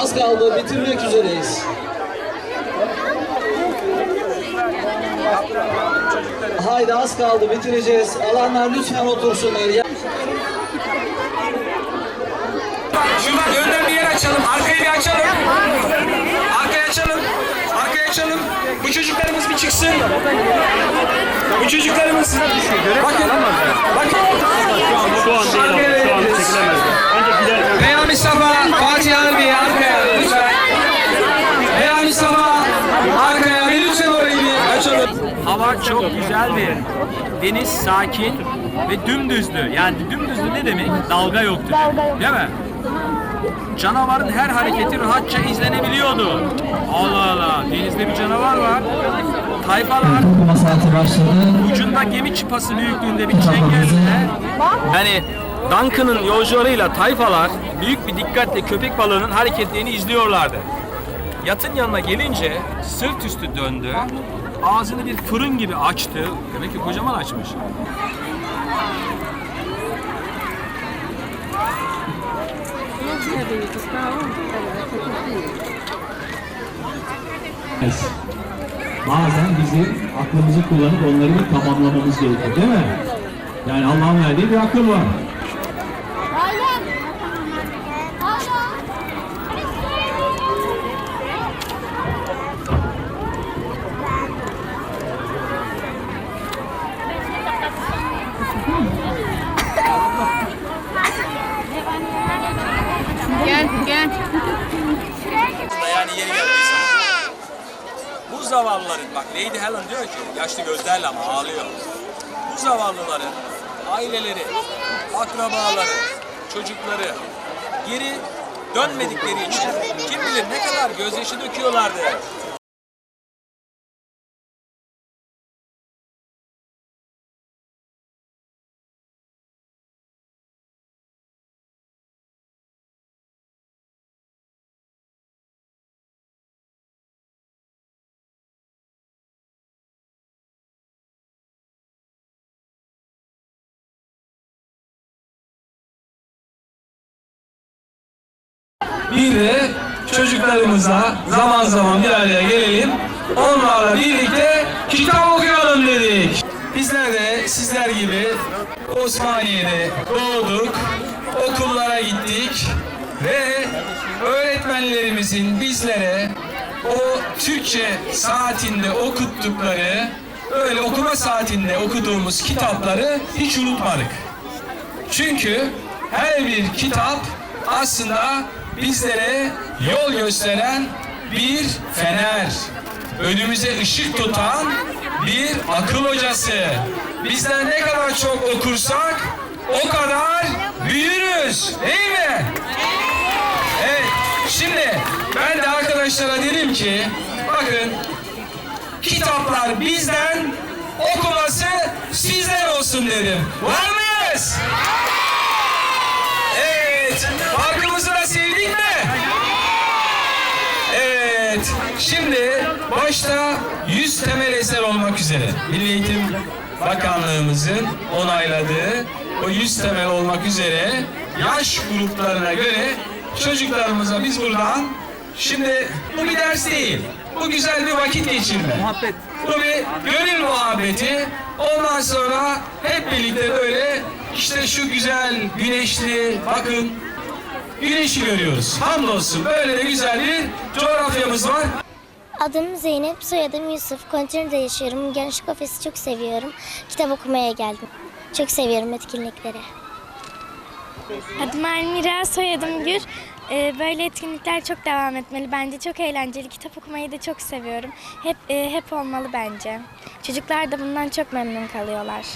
Az kaldı bitirmek üzereyiz. Haydi az kaldı bitireceğiz. Alanlar lütfen otursunlar. Ya- Şuradan önden bir yer açalım. Arkayı bir açalım. Arkayı açalım. Arkayı açalım. Bu çocuklarımız bir çıksın. Bu çocuklarımız. Bakın. Bakın. Şu an değil Hava çok güzeldi. Deniz sakin ve dümdüzdü. Yani dümdüzdü ne demek? Dalga yoktu. Değil mi? Canavarın her hareketi rahatça izlenebiliyordu. Allah Allah. Denizde bir canavar var. Tayfalar Okuma saati başladı. ucunda gemi çıpası büyüklüğünde bir çengelde yani Duncan'ın yolcularıyla tayfalar büyük bir dikkatle köpek balığının hareketlerini izliyorlardı. Yatın yanına gelince sırt üstü döndü. Ağzını bir fırın gibi açtı. Demek ki kocaman açmış. Bazen bizim aklımızı kullanıp onları tamamlamamız gerekiyor değil mi? Yani Allah'ın verdiği bir akıl var. Yani yeri geldiği zaman. Bu zavallıların, bak Lady Helen diyor ki, yaşlı gözlerle ama ağlıyor. Bu zavallıların aileleri, akrabaları, çocukları geri dönmedikleri için kim bilir ne kadar gözyaşı döküyorlardı. Bir de çocuklarımızla zaman zaman bir araya gelelim. Onlarla birlikte kitap okuyalım dedik. Bizler de sizler gibi Osmaniye'de doğduk, okullara gittik ve öğretmenlerimizin bizlere o Türkçe saatinde okuttukları, öyle okuma saatinde okuduğumuz kitapları hiç unutmadık. Çünkü her bir kitap aslında bizlere yol gösteren bir fener. Önümüze ışık tutan bir akıl hocası. Bizler ne kadar çok okursak o kadar büyürüz. Değil mi? Evet. Şimdi ben de arkadaşlara dedim ki bakın kitaplar bizden okuması sizden olsun dedim. Var mıyız? Başta 100 temel eser olmak üzere Milli Eğitim Bakanlığımızın onayladığı o 100 temel olmak üzere yaş gruplarına göre çocuklarımıza biz buradan şimdi bu bir ders değil. Bu güzel bir vakit geçirme. Muhabbet. Bu bir gönül muhabbeti. Ondan sonra hep birlikte böyle işte şu güzel güneşli bakın güneşi görüyoruz. Hamdolsun böyle de güzel bir coğrafyamız var. Adım Zeynep, soyadım Yusuf. Kontinerde yaşıyorum. Gençlik Ofisi çok seviyorum. Kitap okumaya geldim. Çok seviyorum etkinlikleri. Adım Almira, soyadım Gür. Ee, Böyle etkinlikler çok devam etmeli. Bence çok eğlenceli. Kitap okumayı da çok seviyorum. Hep e, hep olmalı bence. Çocuklar da bundan çok memnun kalıyorlar.